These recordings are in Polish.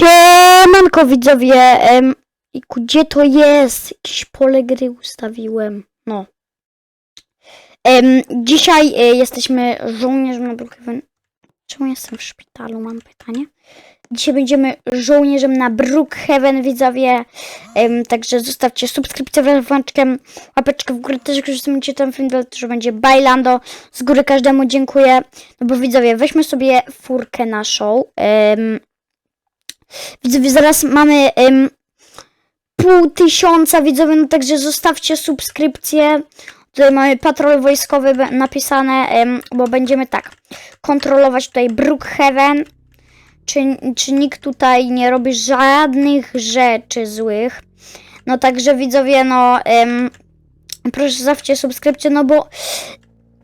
Siemanko widzowie, em, gdzie to jest? Jakieś pole gry ustawiłem, no. Em, dzisiaj e, jesteśmy żołnierzem na Brookhaven. Czemu jestem w szpitalu, mam pytanie. Dzisiaj będziemy żołnierzem na Brookhaven, widzowie. Em, także zostawcie subskrypcję wraz z dzwoneczkiem, łapeczkę w górę też, jak już chcecie ten film, to też będzie Bailando. Z góry każdemu dziękuję. No bo widzowie, weźmy sobie furkę naszą. Em, Widzowie, zaraz mamy em, pół tysiąca widzowie, no także zostawcie subskrypcję. Tutaj mamy patrol wojskowy napisane, em, bo będziemy tak kontrolować tutaj Brookhaven. Czy, czy nikt tutaj nie robi żadnych rzeczy złych. No także widzowie, no em, proszę zostawcie subskrypcję, no bo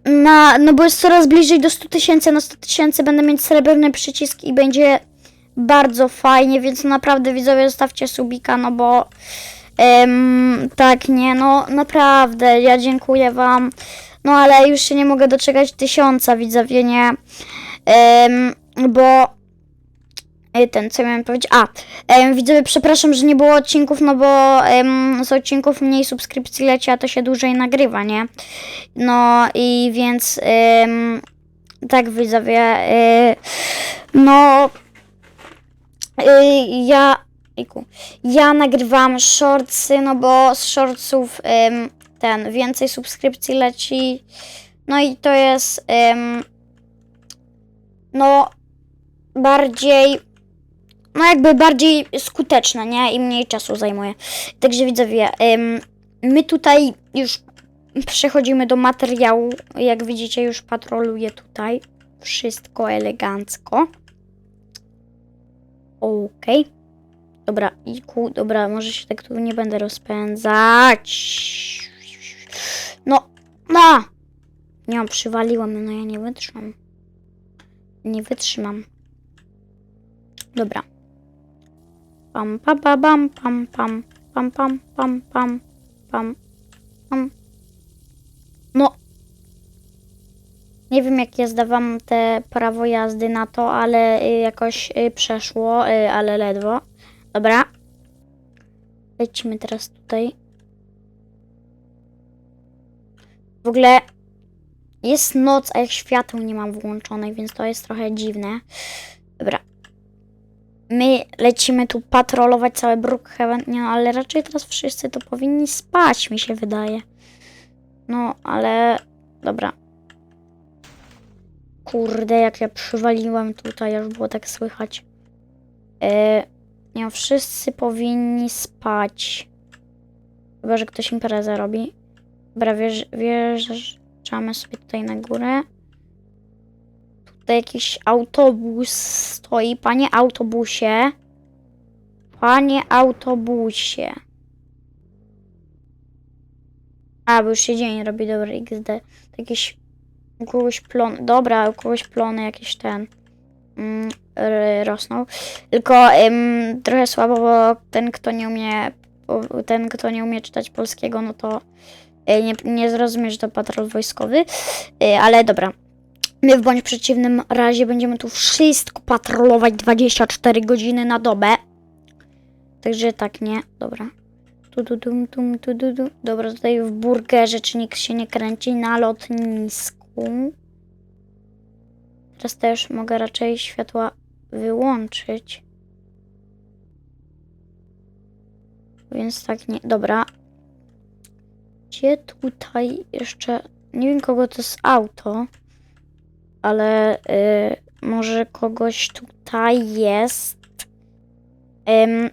na, no bo jest coraz bliżej do 100 tysięcy, na 100 tysięcy będę mieć srebrny przycisk i będzie bardzo fajnie, więc naprawdę widzowie zostawcie subika, no bo tak, nie, no naprawdę, ja dziękuję wam, no ale już się nie mogę doczekać tysiąca widzowie, nie, em, bo e, ten, co miałem powiedzieć, a, em, widzowie, przepraszam, że nie było odcinków, no bo em, z odcinków mniej subskrypcji leci, a to się dłużej nagrywa, nie, no i więc, em, tak widzowie, e, no, ja, iku, ja nagrywam shortsy, no bo z shortsów ten więcej subskrypcji leci. No i to jest no bardziej no jakby bardziej skuteczne, nie? I mniej czasu zajmuje. Także widzowie, my tutaj już przechodzimy do materiału. Jak widzicie, już patroluję tutaj. Wszystko elegancko. Okej. Dobra, i ku, dobra, może się tak tu nie będę rozpędzać. No, no! Nie mam, przywaliłem, no ja nie wytrzymam. Nie wytrzymam. Dobra. Pam, pam, pam, pam, pam, pam, pam, pam, pam, pam, pam, pam. Nie wiem, jak ja zdawam te prawo jazdy na to, ale y, jakoś y, przeszło, y, ale ledwo. Dobra. Lecimy teraz tutaj. W ogóle jest noc, a jak świateł nie mam włączonych, więc to jest trochę dziwne. Dobra. My lecimy tu patrolować całe Brookhaven. Nie no, ale raczej teraz wszyscy to powinni spać, mi się wydaje. No, ale dobra. Kurde, jak ja przywaliłem tutaj, aż było tak słychać. E, nie, wszyscy powinni spać. Chyba, że ktoś imprezę robi. Dobra, wjeżdż, wjeżdżamy sobie tutaj na górę. Tutaj jakiś autobus stoi. Panie autobusie. Panie autobusie. A, bo już się dzień robi, dobra, XD. Jakieś u kogoś plon. Dobra, u kogoś plony jakieś ten. Mm, rosną. Tylko ym, trochę słabo, bo ten, kto nie umie. Ten, kto nie umie czytać polskiego, no to y, nie, nie zrozumie, że to patrol wojskowy. Y, ale dobra. My w bądź przeciwnym razie będziemy tu wszystko patrolować 24 godziny na dobę. Także tak, nie? Dobra. Tu, tu, tum, tum, tu, tu, tu. Dobra, tutaj w burgerze, czy nikt się nie kręci na lotnisku. Teraz też mogę raczej światła wyłączyć. Więc tak nie. Dobra. Gdzie tutaj jeszcze. Nie wiem kogo to jest auto. Ale y, może kogoś tutaj jest. Ym,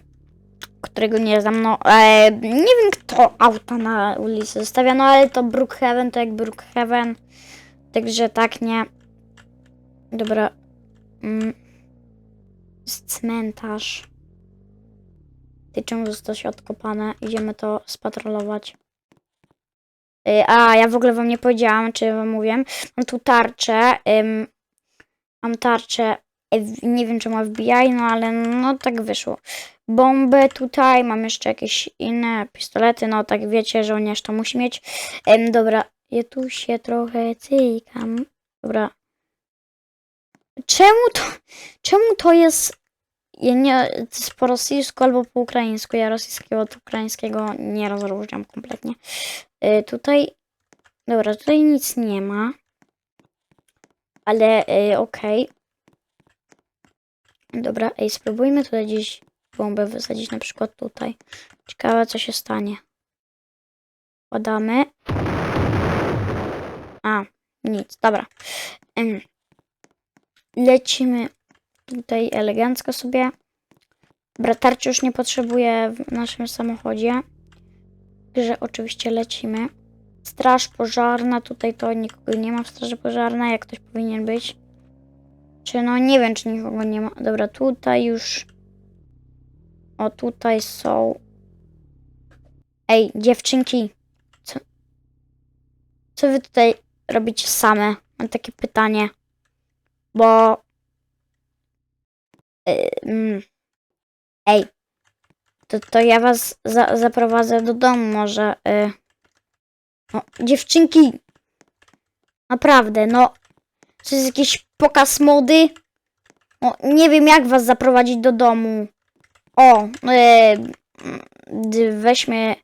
którego nie znam. No, e, nie wiem kto auta na ulicy zostawia, no ale to Brookhaven to jak Brookhaven. Także tak nie. Dobra. Mm. Cmentarz. Ty czemu zostać odkopane? Idziemy to spatrolować. Y, A, ja w ogóle wam nie powiedziałam, czy wam mówiłem. Mam tu tarczę. Ym, mam tarczę. e, Nie wiem, czy ma wbijaj, no ale no tak wyszło. Bombę tutaj, mam jeszcze jakieś inne pistolety, no tak wiecie, żołnierz to musi mieć. Dobra, ja tu się trochę cykam. Dobra. Czemu to, czemu to jest ja nie, to jest po rosyjsku albo po ukraińsku. Ja rosyjskiego od ukraińskiego nie rozróżniam kompletnie. Y, tutaj, dobra, tutaj nic nie ma. Ale y, okej. Dobra, ej, spróbujmy tutaj gdzieś bombę wysadzić, na przykład tutaj. Ciekawe, co się stanie. Podamy. A, nic, dobra. Lecimy tutaj elegancko sobie. Dobra, tarczy już nie potrzebuję w naszym samochodzie. Także oczywiście lecimy. Straż pożarna, tutaj to nikogo nie ma w straży pożarnej, jak ktoś powinien być. Czy no, nie wiem, czy nikogo nie ma. Dobra, tutaj już... O, tutaj są... Ej, dziewczynki. Co... Co wy tutaj robicie same? Mam takie pytanie. Bo... Yy, mm. Ej. To, to ja was za, zaprowadzę do domu może. Yy. No, dziewczynki. Naprawdę, no. To jest jakiś pokaz mody? No, nie wiem jak was zaprowadzić do domu. O, yy, weźmy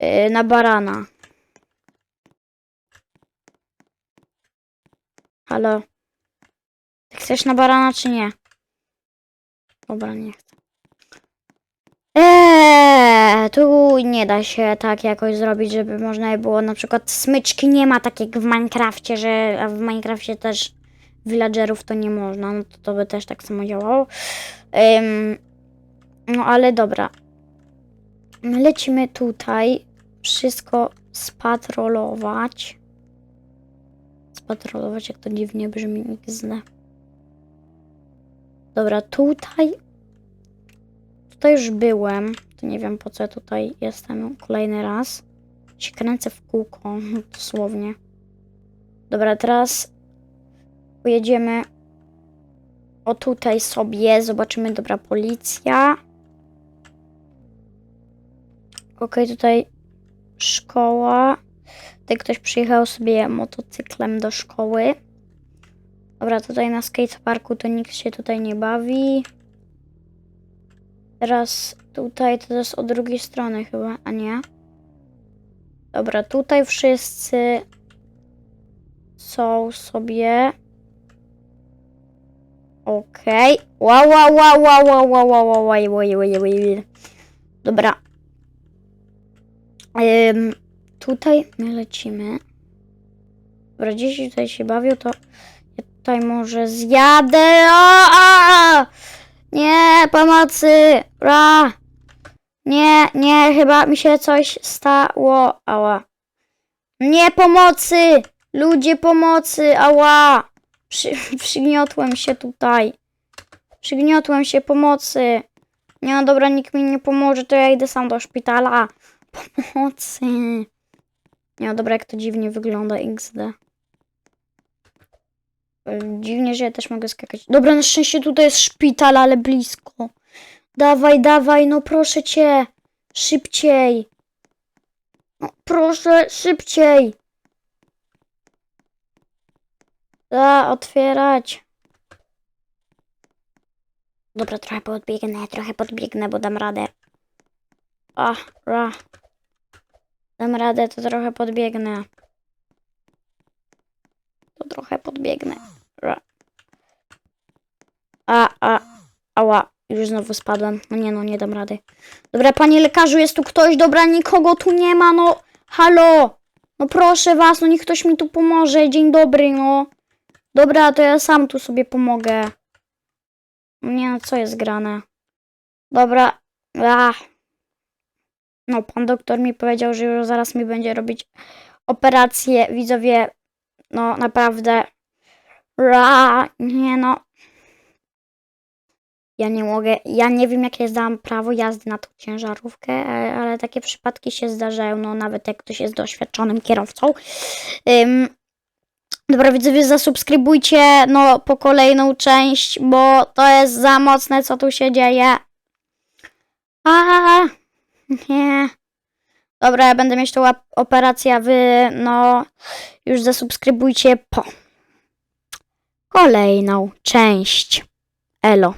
yy, na barana. Halo. Chcesz na barana czy nie? Dobra, nie chcę. Eee, tu nie da się tak jakoś zrobić, żeby można było na przykład smyczki nie ma tak jak w Minecrafcie, że a w Minecrafcie też villagerów to nie można, no to, to by też tak samo działało. Ym, no ale dobra. Lecimy tutaj. Wszystko spatrolować. Spatrolować, jak to dziwnie brzmi, XD. Dobra, tutaj. Tutaj już byłem. To nie wiem po co ja tutaj jestem kolejny raz. Się kręcę w kółko, dosłownie. Dobra, teraz pojedziemy o tutaj sobie. Zobaczymy, dobra, policja. Okej, tutaj szkoła. Tutaj ktoś przyjechał sobie motocyklem do szkoły. Dobra, tutaj na skateparku to nikt się tutaj nie bawi. Teraz tutaj to jest od drugiej strony chyba, a nie? Dobra, tutaj wszyscy są sobie. Okej. Wow, wow, wow, wow, wow, wow, wow, wow, wow, wow, wow, wow, wow. Dobra. Ym, tutaj my lecimy. Dobra, dzieci tutaj się bawią, to ja tutaj może zjadę. O, a! Nie, pomocy! Ra! Nie, nie, chyba mi się coś stało. Ała. Nie, pomocy! Ludzie, pomocy! Ała! Przy, przygniotłem się tutaj. Przygniotłem się pomocy. Nie, no dobra, nikt mi nie pomoże, to ja idę sam do szpitala. Pomocy. Nie, no dobra, jak to dziwnie wygląda XD. Dziwnie, że ja też mogę skakać. Dobra, na szczęście tutaj jest szpital, ale blisko. Dawaj, dawaj, no proszę cię. Szybciej. No, proszę, szybciej. Da, otwierać. Dobra, trochę podbiegnę, trochę podbiegnę, bo dam radę. A, ra. Dam radę, to trochę podbiegnę. To trochę podbiegnę. A, a, ała. Już znowu spadłem. No nie no, nie dam rady. Dobra, panie lekarzu, jest tu ktoś. Dobra, nikogo tu nie ma, no. Halo. No proszę was, no niech ktoś mi tu pomoże. Dzień dobry, no. Dobra, to ja sam tu sobie pomogę. Nie no, co jest grane? Dobra. Ach. No, pan doktor mi powiedział, że już zaraz mi będzie robić operację. Widzowie, no naprawdę. Ra, nie no. Ja nie mogę, ja nie wiem jakie zdałam prawo jazdy na tą ciężarówkę, e, ale takie przypadki się zdarzają, no nawet jak ktoś jest doświadczonym kierowcą. Ym, dobra widzowie, zasubskrybujcie no po kolejną część, bo to jest za mocne co tu się dzieje. A, nie. Dobra, ja będę mieć tą operację, wy no już zasubskrybujcie po kolejną część. Elo.